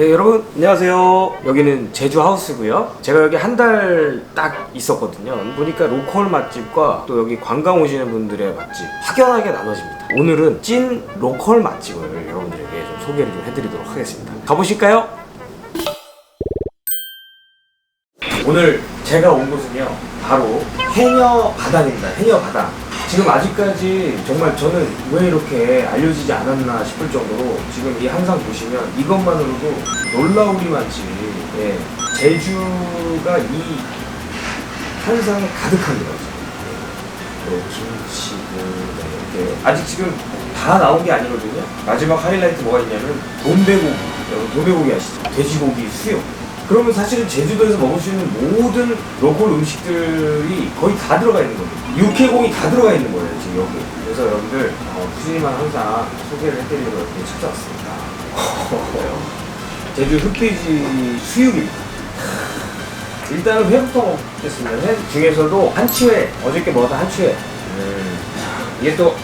네 여러분 안녕하세요. 여기는 제주 하우스고요. 제가 여기 한 달 딱 있었거든요. 보니까 로컬 맛집과 또 여기 관광 오시는 분들의 맛집 확연하게 나눠집니다. 오늘은 찐 로컬 맛집을 여러분들에게 좀 소개를 좀 해드리도록 하겠습니다. 가보실까요? 오늘 제가 온 곳은요 바로 해녀 바다입니다. 해녀 바다 지금 아직까지 정말 저는 왜 이렇게 알려지지 않았나 싶을 정도로 지금 이 항상 보시면 이것만으로도 놀라우리만치 예, 제주가 이 한상에 가득합니다 또 김치 뭐 이렇게. 아직 지금 다 나온 게 아니거든요. 마지막 하이라이트 뭐가 있냐면 돈베고기 여러분 돈베고기 아시죠? 돼지고기 수육 그러면 사실은 제주도에서 먹을 수 있는 모든 로컬 음식들이 거의 다 들어가 있는 거예요. 육회공이 다 들어가 있는 거예요, 지금 여기. 그래서 여러분들, 어, 푸짐한 항상 소개를 해드리려고 이렇게 찾아왔습니다. 제주 흑돼지 수육입니다. 일단은 회부터 먹겠습니다. 회 중에서도 한치회, 어저께 먹었던 한치회. 음, 이게 또,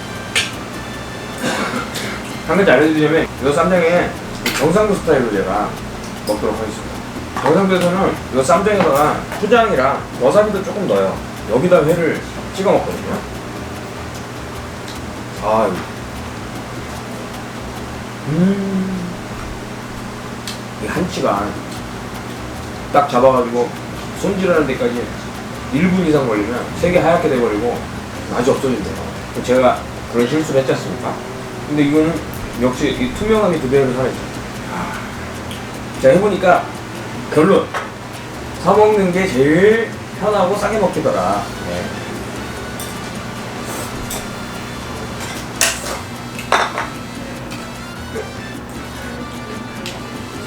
한 가지 알려드리자면, 이거 쌈장에 경상도 스타일로 제가 먹도록 하겠습니다. 경상도에서는 이거 쌈장에다가 초장이랑 와사비도 조금 넣어요. 여기다 회를 찍어 먹거든요. 아, 음, 이 한치가 딱 잡아가지고 손질하는 데까지 1분 이상 걸리면 색이 하얗게 돼버리고 맛이 없어진대요. 제가 그런 실수를 했지 않습니까? 근데 이거는 역시 이 투명함이 그대로 살아있죠. 아, 자, 해보니까 결론 사 먹는 게 제일 편하고 싸게 먹히더라. 네.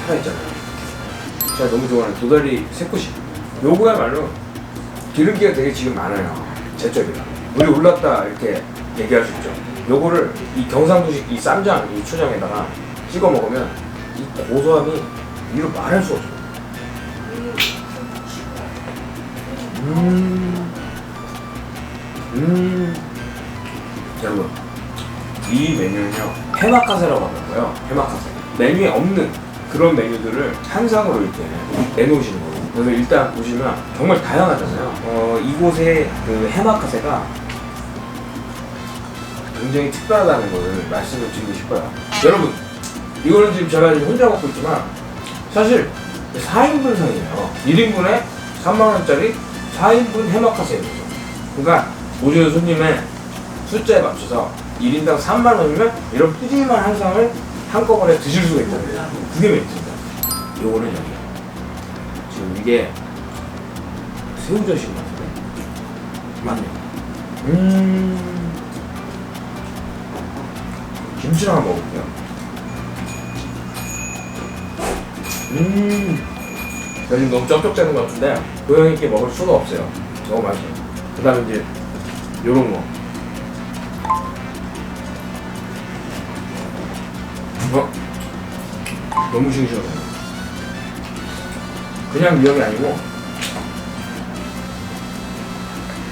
살아있잖아요. 제가 너무 좋아하는 도다리 새꼬시. 요거야말로 기름기가 되게 지금 많아요. 제적이다. 물이 올랐다 이렇게 얘기할 수 있죠. 요거를 이 경상도식 이 쌈장, 이 초장에다가 찍어 먹으면 이 고소함이 이로 말할 수 없어요. 음, 음, 여러분 이 메뉴는요 해마카세라고 하는거요 해마카세 메뉴에 없는 그런 메뉴들을 한상으로 이렇게 내놓으시는 거예요. 그래서 일단 보시면 정말 다양하잖아요. 어, 이곳의 그 해마카세가 굉장히 특별하다는 걸 말씀을 드리고 싶어요. 여러분, 이거는 지금 제가 지금 혼자 먹고 있지만 사실 4인분 상이에요. 1인분에 3만원짜리 4인분 해마카세입니다. 그러니까 오시는 손님의 숫자에 맞춰서 1인당 3만 원이면 이런 푸짐한 한 상을 한꺼번에 드실 수가 있잖아요. 그게 메리트입니다. 요거는 여기. 지금 이게 새우젓인 것 같은데? 맞네요. 음. 김치랑 한번 먹어볼게요. 음. 나 지금 너무 쩝쩝대는 것 같은데 고양 있게 먹을 수가 없어요. 너무 맛있어요. 그 다음에 이제 요런 거. 어? 너무 싱싱하네. 그냥 미역이 아니고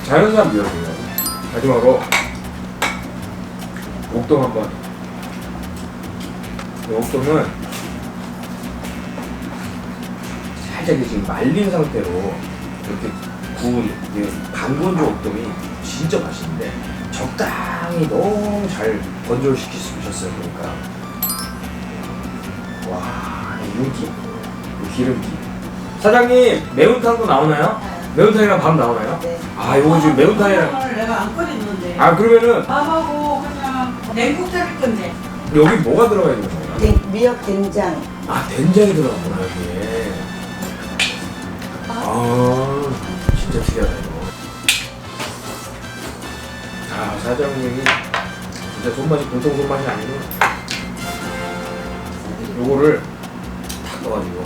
자연산 미역이에요. 마지막으로 옥동 한번. 이 옥동은 이게 지금 말린 상태로 이렇게 구운 반건조 옥동이 진짜 맛있는데 적당히 너무 잘 건조를 시키셨어요 그러니까 와, 이 윤기, 이 기름기. 사장님, 매운탕도 나오나요? 매운탕이랑 밥 나오나요? 네. 아, 이거 지금 매운탕이랑. 오늘 내가 안 끓였는데. 아, 그러면은 밥하고 그냥 냉국 끓일 건데. 여기 뭐가 들어가 있는 거예요? 된- 미역 된장 아, 된장이 들어갔구나, 여기 손맛이 보통 손맛이 아니고, 요거를 탁 떠가지고.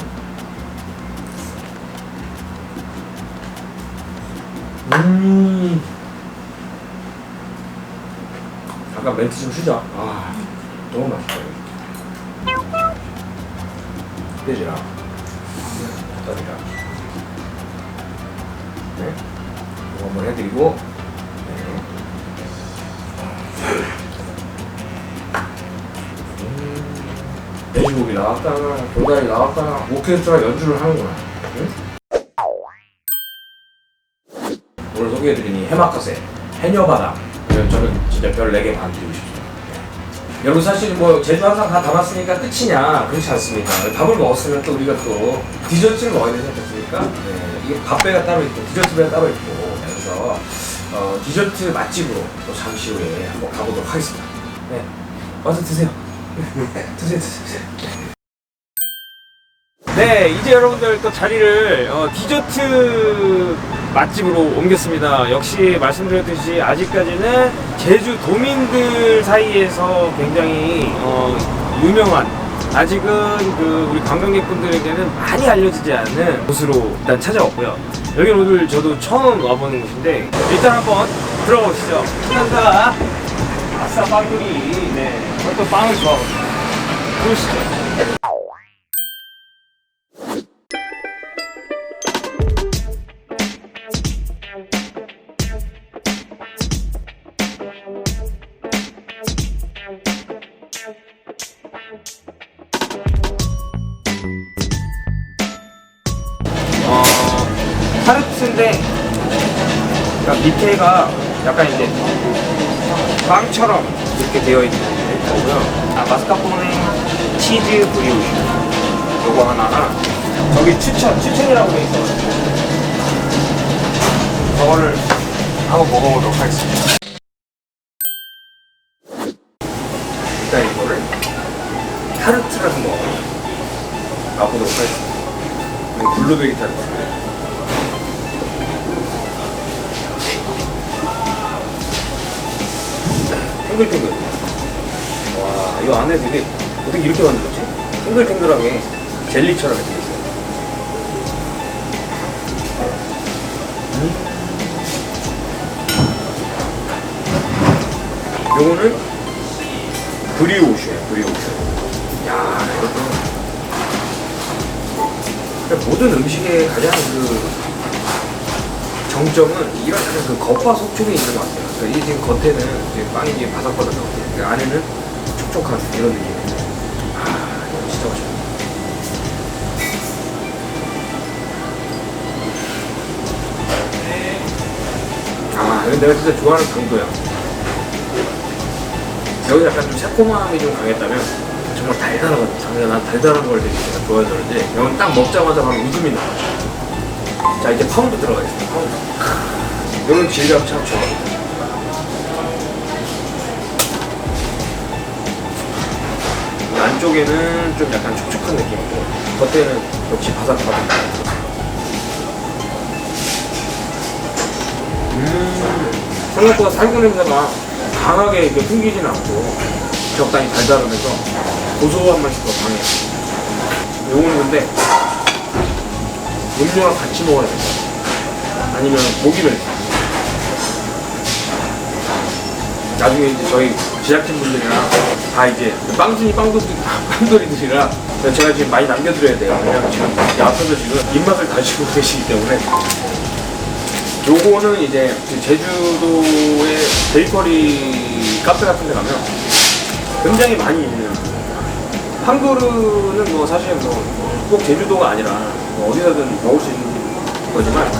음. 잠깐 멘트 좀 쉬자. 아, 너무 맛있다. 흑돼지랑 닭다리랑 네 이거 한번 해드리고 돼지고기 나왔다가 도다리 나왔다가 오케스트라 연주를 하는구나. 응? 오늘 소개해드린 이 해마카세 해녀바다 저는 진짜 별 4개 반 드리고 싶습니다. 네. 여러분 사실 뭐 제주 항상 다 담았으니까 끝이냐 그렇지 않습니다. 밥을 먹었으면 또 우리가 또 디저트를 먹어야 되지 않겠습니까? 네. 이게 밥배가 따로 있고 디저트 배가 따로 있고 그래서 어, 디저트 맛집으로 또 잠시 후에 한번 가보도록 하겠습니다. 네. 와서 드세요. 드세요. 네, 이제 여러분들 또 자리를 어, 디저트 맛집으로 옮겼습니다. 역시 말씀드렸듯이 아직까지는 제주 도민들 사이에서 굉장히 어, 유명한 아직은 그 우리 관광객분들에게는 많이 알려지지 않은 곳으로 일단 찾아왔고요. 여기는 오늘 저도 처음 와보는 곳인데 일단 한번 들어가 보시죠. 감사합니다. 아싸 빵돌이. 네. 저또 빵을 좋아하거든요. 보시죠. 어, 타르트인데, 그러니까 밑에가 약간 이제 빵처럼 이렇게 되어 있는 거고요. 아, 마스카포네 치즈 브리오시. 요거 하나랑, 저기 추천, 추천이라고 돼 있어가지고, 저거를 한번 먹어보도록 하겠습니다. 일단 이거를 타르트를 한번 가보도록 하겠습니다. 블루베리 타르트. 탱글탱글. 와, 이거 안에 되게 어떻게 이렇게 만들었지? 탱글탱글하게 젤리처럼 이렇게 있어요. 음. 요거는 브리오슈예요, 브리오슈. 야, 이것도. 그러니까 모든 음식의 가장 그 정점은 이런 그 겉바 속촉이 있는 것 같아요. 그러니까 이 지금 겉에는 이제 빵이 이제 바삭바삭하고 그 안에는 촉촉한 이런 느낌인데 아 이거 진짜 맛있다. 아 이거 내가 진짜 좋아하는 강도야. 여기 약간 좀 새콤함이 좀 강했다면 정말 달달하거든. 장난 난 달달한 걸 되게 제가 좋아해서 그런지 이건 딱 먹자마자 바로 웃음이 나와. 자 이제 파운드 들어가겠습니다. 파운드. 이런 질감 참 좋아 안쪽에는 좀 약간 촉촉한 느낌이고 겉에는 역시 바삭바삭. 음 생각보다 살구 냄새가 강하게 이렇게 풍기진 않고 적당히 달달하면서 고소한 맛이 더 강해요. 요거는 근데 음료랑 같이 먹어야 돼요. 아니면 고기를 나중에 이제 저희 제작진 분들이랑 다 이제 그 빵순이 빵돌이 빵돌이들이라 제가 지금 많이 남겨드려야 돼요. 왜냐면 지금 이 앞에서 지금 입맛을 다시고 계시기 때문에 요거는 이제 그 제주도의 베이커리 카페 같은 데 가면 굉장히 많이 있는 황도르는 뭐 사실 뭐 꼭 제주도가 아니라 뭐 어디서든 먹을 수 있는 거지만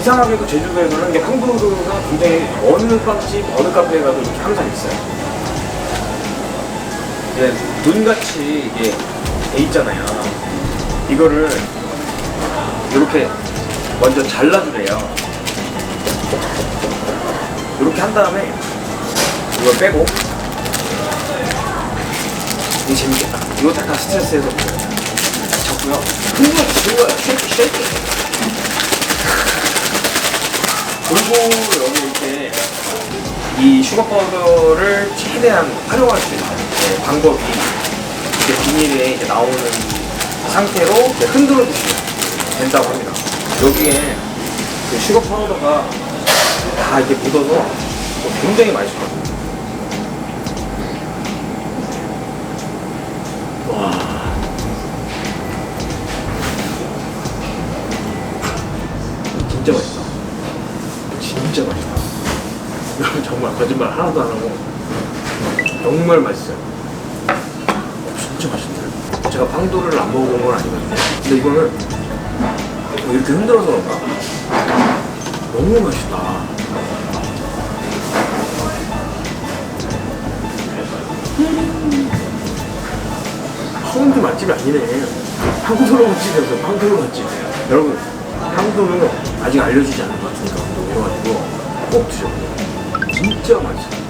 이상하게도 제주도에서는 이게 황도르가 굉장히 어느 빵집 어느 카페에 가도 이렇게 항상 있어요. 이제 눈같이 이게 돼 있잖아요. 이거를 이렇게 먼저 잘라주래요. 이렇게 한 다음에 이걸 빼고 이게 재밌겠다. 이거 약간 스트레스에서 잡고요. 흥분 죽어요. 쉐이크 쉐이크. 골고루 여기 이렇게 이 슈거 파우더를 최대한 활용할 수 있는 네, 방법이 이렇게 비닐에 이제 나오는 상태로 이렇게 흔들어 주시면 된다고 합니다. 여기에 그 슈거 파우더가 다 이렇게 묻어서 굉장히 맛있거든요. 와. 진짜 맛있다. 여러분 정말 거짓말 하나도 안 하고 정말 맛있어요. 진짜 맛있어요. 제가 빵도를 안 먹어본 건 아니거든요. 근데 이거는 뭐 이렇게 흔들어서 그런가? 너무 맛있다. 소음도 맛집이 아니네. 황도로 맛집이었어, 황도로 맛집. 여러분, 황도는 아직 알려지지 않은 것 같으니까 운동해가지고 꼭 드셔보세요. 진짜 맛있어요.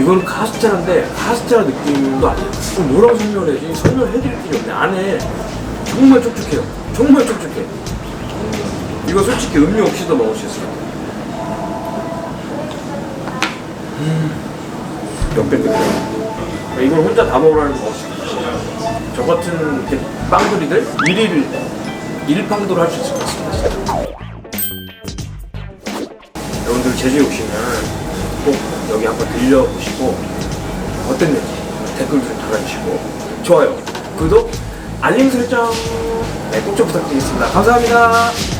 이건 카스테라인데 카스테라 느낌도 아니에요. 그럼 뭐라고 설명을 해야지? 설명해드릴 필요 없네. 안에 정말 촉촉해요. 정말 촉촉해. 이거 솔직히 음료 없이도 먹을 수것 같아요. 음. 이걸 혼자 다 먹으라는 거 없이 저 같은 빵돌이들 일일 일빵도를 할수 있을 것 같습니 제주에 오시면 꼭 여기 한번 들려보시고 어땠는지 댓글 좀 달아주시고 좋아요, 구독, 알림 설정 네, 꼭 좀 부탁드리겠습니다. 감사합니다.